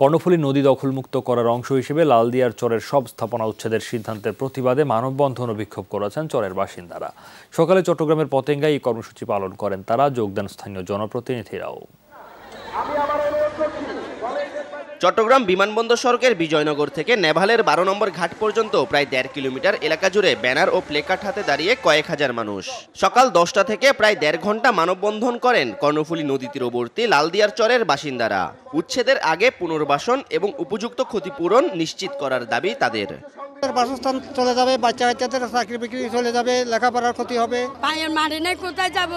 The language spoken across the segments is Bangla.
কর্ণফুলী নদী দখলমুক্ত করার অংশ হিসেবে লালদিয়ার চরের সব স্থাপনা উচ্ছেদের সিদ্ধান্তের প্রতিবাদে মানববন্ধন ও বিক্ষোভ করেছেন চরের বাসিন্দারা। সকালে চট্টগ্রামের পতেঙ্গায় এই কর্মসূচি পালন করেন তারা যোগদান স্থানীয় জনপ্রতিনিধিরাও। চট্টগ্রাম বিমানবন্দর সড়কের বিজয়নগর থেকে নেভালের বারো নম্বর ঘাট পর্যন্ত প্রায় দেড় কিলোমিটার এলাকা জুড়ে ব্যানার ও প্লেকার্ড হাতে দাঁড়িয়ে কয়েক হাজার মানুষ। সকাল দশটা থেকে প্রায় দেড় ঘণ্টা মানববন্ধন করেন কর্ণফুলী নদী তীরবর্তী লালদিয়ার চরের বাসিন্দারা। উচ্ছেদের আগে পুনর্বাসন এবং উপযুক্ত ক্ষতিপূরণ নিশ্চিত করার দাবি তাদের। বাসস্থান চলে যাবে বাচ্চা বাচ্চাদের চাকরি বিক্রি চলে যাবে লেখাপড়ার ক্ষতি হবে। পায়ের মারে নাই কোথায় যাব?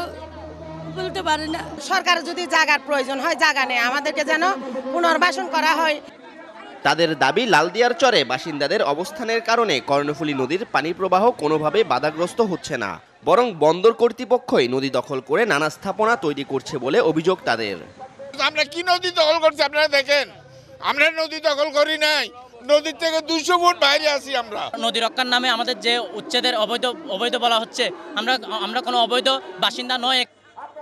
বলতে পারি না। সরকারের যদি জায়গার প্রয়োজন হয় জায়গা নেই আমাদেরকে যেন পুনর্বাসন করা হয়। তাদের দাবি লালদিয়ার চরে বাসিন্দাদের অবস্থানের কারণে কর্ণফুলী নদীর পানি প্রবাহ কোনোভাবে বাধাগ্রস্ত হচ্ছে না। বরং বন্দর কর্তৃপক্ষই নদী দখল করে নানা স্থাপনা তৈরি করছে বলে অভিযোগ তাদের। আমরা কি নদী দখল করছি আপনারা দেখেন? আমরা নদী দখল করি নাই। নদীর থেকে দুশো ফুট বাইরে আছি আমরা। নদী রক্ষার নামে আমাদের যে উচ্ছেদের অবৈধ অবৈধ বলা হচ্ছে আমরা আমরা কোনো অবৈধ বাসিন্দা নয়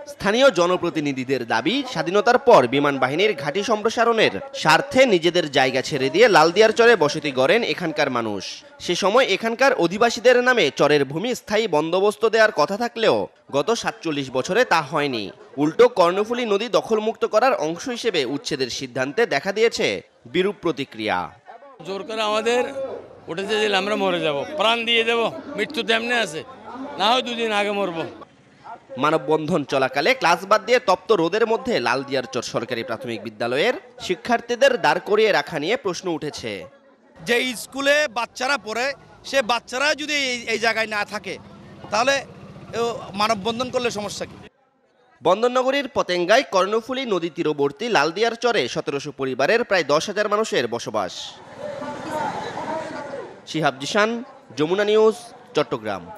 স্থানীয় জনপ্রতিনিধিদের দাবি, স্বাধীনতার পর বিমান বাহিনীর ঘাঁটি সম্প্রসারণের স্বার্থে নিজেদের জায়গা ছেড়ে দিয়ে লালদিয়ার চরে বসতি গড়েন এখানকার মানুষ। সে সময় এখানকার অধিবাসীদের নামে চরের ভূমি স্থায়ী বন্দোবস্ত দেওয়ার কথা থাকলেও গত সাতচল্লিশ বছরে তা হয়নি। উল্টো কর্ণফুলী নদী দখলমুক্ত করার অংশ হিসেবে উচ্ছেদের সিদ্ধান্তে দেখা দিয়েছে বিরূপ প্রতিক্রিয়া। জোর করে আমাদের উঠেছে দিলে আমরা মরে যাব। প্রাণ দিয়ে দেব। মৃত্যু তেমনি আছে। না হয় দুদিন আগে মরবো। মানববন্ধন চলাকালে ক্লাস বাদ দিয়ে তপ্ত রোদের মধ্যে লালদিয়ার চর সরকারি প্রাথমিক বিদ্যালয়ের শিক্ষার্থীদের দাঁড় করিয়ে রাখা নিয়ে প্রশ্ন উঠেছে। যে স্কুলে বাচ্চারা পড়ে সে বাচ্চারা যদি এই- জায়গায় না থাকে তাহলে মানববন্ধন করলে সমস্যা কি? বন্দরনগরীর পতেঙ্গায় কর্ণফুলী নদী তীরবর্তী লালদিয়ার চরে সতেরোশো পরিবারের প্রায় দশ হাজার মানুষের বসবাস। শিহাব জিশান যমুনা নিউজ চট্টগ্রাম।